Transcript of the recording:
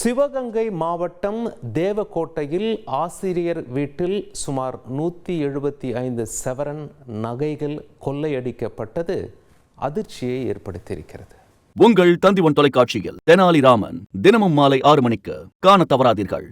சிவகங்கை மாவட்டம் தேவக்கோட்டையில் ஆசிரியர் வீட்டில் சுமார் நூற்றி எழுபத்தி ஐந்து செவரன் நகைகள் கொள்ளையடிக்கப்பட்டது. அதிர்ச்சியை ஏற்படுத்தியிருக்கிறது. உங்கள் தந்திவன் தொலைக்காட்சியில் தெனாலிராமன் தினமும் மாலை ஆறு மணிக்கு காண தவறாதீர்கள்.